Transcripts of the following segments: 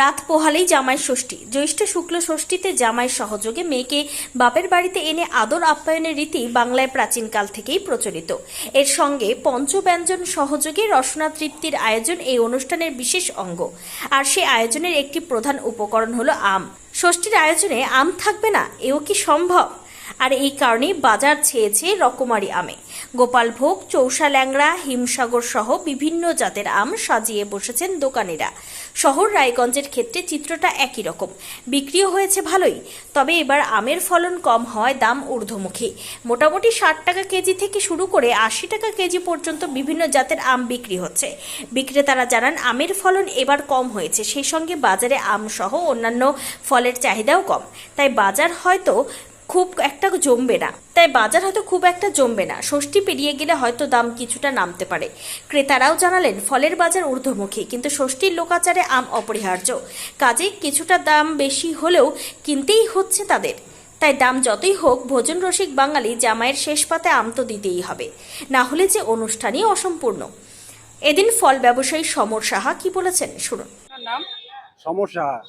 রাত পোহালেই জামাই ষষ্ঠী। জ্যৈষ্ঠ শুক্ল ষষ্ঠীতে জামাই সহযোগে মেয়েকে বাপের বাড়িতে এনে আদর আপ্যায়নের রীতি বাংলায় প্রাচীনকাল থেকেই প্রচলিত। এর সঙ্গে পঞ্চব্যঞ্জন সহযোগে রসনা তৃপ্তির আয়োজন এই অনুষ্ঠানের বিশেষ অঙ্গ। আর সেই আয়োজনের একটি প্রধান উপকরণ হলো আম। ষষ্ঠীর আয়োজনে আম থাকবে না? এও কি সম্ভব? আর এই কারণেই বাজার ছেয়েছে রকমারি আমে। গোপালভোগ চৌষা ল্যাংড়া, হিমসাগর সহ বিভিন্ন জাতের আম সাজিয়ে বসেছেন দোকানিরা। শহর রায়গঞ্জের ক্ষেত্রে চিত্রটা একই রকম। বিক্রিও হয়েছে ভালোই, তবে এবার আমের ফলন কম হওয়ায় দাম ঊর্ধ্বমুখী। মোটামুটি ষাট টাকা কেজি থেকে শুরু করে আশি টাকা কেজি পর্যন্ত বিভিন্ন জাতের আম বিক্রি হচ্ছে। বিক্রেতারা জানান, আমের ফলন এবার কম হয়েছে, সেই সঙ্গে বাজারে আম সহ অন্যান্য ফলের চাহিদাও কম। তাই বাজার হয়তো খুব একটা জমবে না। তাই বাজার হয়তো খুব একটা জমবে না। ষষ্ঠী পেরিয়ে গেলে হয়তো দাম কিছুটা নামতে পারে। ক্রেতারাও জানালেন ফলের বাজার ঊর্ধ্বমুখী কিন্তু ষষ্ঠীর লোকাচারে আম অপরিহার্য। কাজে কিছুটা দাম বেশি হলেও কিনতেই হচ্ছে তাদের। তাই দাম যতই হোক ভোজন রসিক বাঙালি জামাইয়ের শেষ পাতে আম তো দিতেই হবে। না হলে যে অনুষ্ঠানই অসম্পূর্ণ। এদিন ফল ব্যবসায়ী সমর সাহা কি বলেছেন? শুনুন। নাম? সমস্যা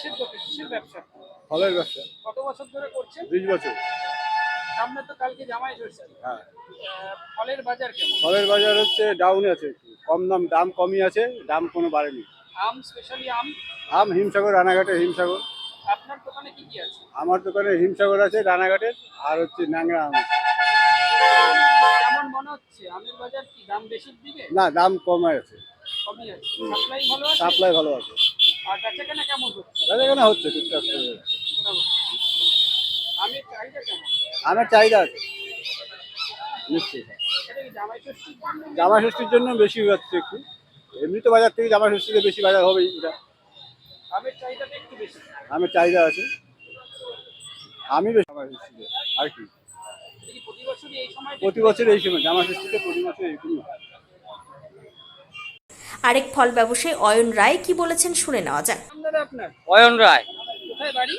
কিসের দোকান কিসের ব্যবসা। ফলের ব্যবসা। কত বছর ধরে করছেন? বিশ বছর। সামনে তো কালকে জামাই হ্যাঁ। ফলের বাজার কেমন? ফলের বাজার হচ্ছে ডাউন আছে কম দাম দাম কমই আছে দাম কোনো বাড়েনি। আম স্পেশালি আম? আম হিমসাগর রানাঘাটের হিমসাগর। আপনার দোকানে কি কি আছে? আমার দোকানে হিমসাগর আছে রানাঘাটের আর হচ্ছে ন্যাংরা আম আছে। কেমন মনে হচ্ছে? আমের বাজার কি দাম বেশির দিকে না দাম কমে আছে। কমই আছে। সাপ্লাই ভালো আছে? সাপ্লাই ভালো আছে। আর কেমন হচ্ছে এখানে হচ্ছে। চাহিদা কেমন? আমের চাহিদা আছে। নিশ্চয়ই। জামা ষষ্ঠীর জন্য বেশি হচ্ছে একটু। এমনি তো বাজার থেকে জামা ষষ্ঠীতে বেশি বাজার হবেই এটা। আমের চাহিদাটা একটু বেশি। আমের চাহিদা আছে। আমি বেশি জামা ষষ্ঠীতে আর কি? প্রতি বছরই এই সময় প্রতি বছর এই সময় জামা ষষ্ঠীতে প্রতি বছর এইরকমই হয় আরেক ফল ব্যবসায়ী অয়ন রায় কি বলেছেন শুনে নেওয়া যাক। অয়ন রায়। কোথায় বাড়ি?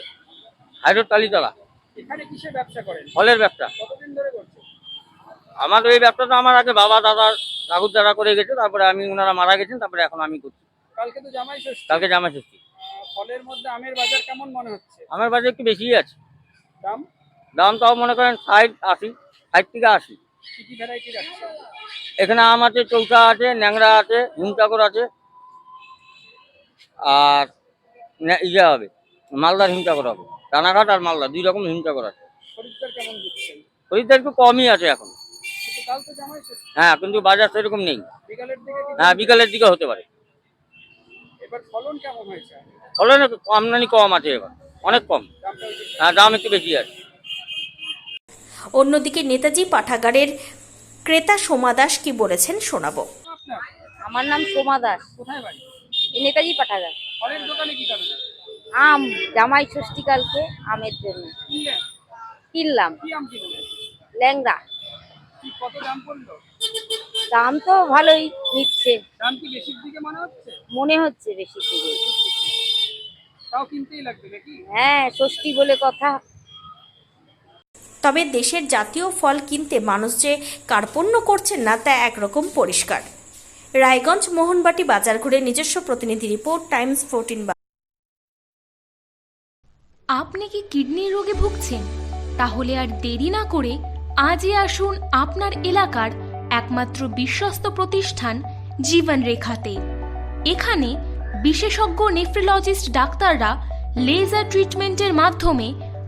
হাইরোড টালিতলা এখানে কিসের ব্যবসা করেন? ফলের ব্যবসা। কতদিন ধরে করছেন আমার এই ব্যবসাটা আমার আগে বাবা দাদা কাকুর দাদা করে গেছে তারপরে আমি ওনারা মারা গেছেন তারপরে এখন আমি করছি। কালকে তো জামাই ষষ্ঠী। কালকে জামা ষষ্ঠী। ফলের মধ্যে আমের বাজার কেমন মনে হচ্ছে? আমার বাজে একটু বেশিই আছে। দাম? দাম তাও মনে করেন ষাট আশি ষাট থেকে আশি। কি কি ভ্যারাইটি রাখছে এখানে আম আছে চৌকা আছে ন্যাংরা আছে হিমচাকর আছে। আর ইয়ে হবে মালদার হিমচাকর হবে রানাঘাট আর মালদা দুই রকম হিমচাকর আছে। খরিদ্দার একটু কমই আছে এখন। হ্যাঁ কিন্তু বাজার সেরকম নেই। বিকালের দিকে কি হ্যাঁ বিকালের দিকে হতে পারে। এবার ফলন কেমন হয়েছে? ফলন একটু আমদানি কম আছে এবার অনেক কম। হ্যাঁ দাম একটু বেশি আছে। অন্যদিকে নেতাজি পাঠাগারের ক্রেতা সোমা দাস কি বলেছেন শোনাবো। আপনার আমার নাম সোমা দাস। কোথায় বাড়ি? নেতাজি পাঠাগার। ফলের দোকানে কি করেন আম জামাই ষষ্ঠী কালকে আমের জন্য। কিনলাম। কি ল্যাংড়া। কত দাম পড়ল? দাম তো ভালোই নিচ্ছে। দাম কি বেশির দিকে মনে হচ্ছে? মনে হচ্ছে বেশি থেকে তাও কিনতেই লাগবে নাকি? হ্যাঁ ষষ্ঠী বলে কথা। তবে দেশের জাতীয় ফল কিনতে মানুষ যে কার্পণ্য করছেন না তা একরকম পরিষ্কার। রায়গঞ্জ মোহনবাটি বাজার ঘুরে নিজস্ব প্রতিনিধি রিপোর্ট, টাইমস ফোরটিন আপনি কি কিডনি রোগে ভুগছেন? তাহলে আর দেরি না করে আজই আসুন আপনার এলাকার একমাত্র বিশ্বস্ত প্রতিষ্ঠান জীবন রেখাতে এখানে বিশেষজ্ঞ নেফ্রোলজিস্ট ডাক্তাররা লেজার ট্রিটমেন্টের মাধ্যমে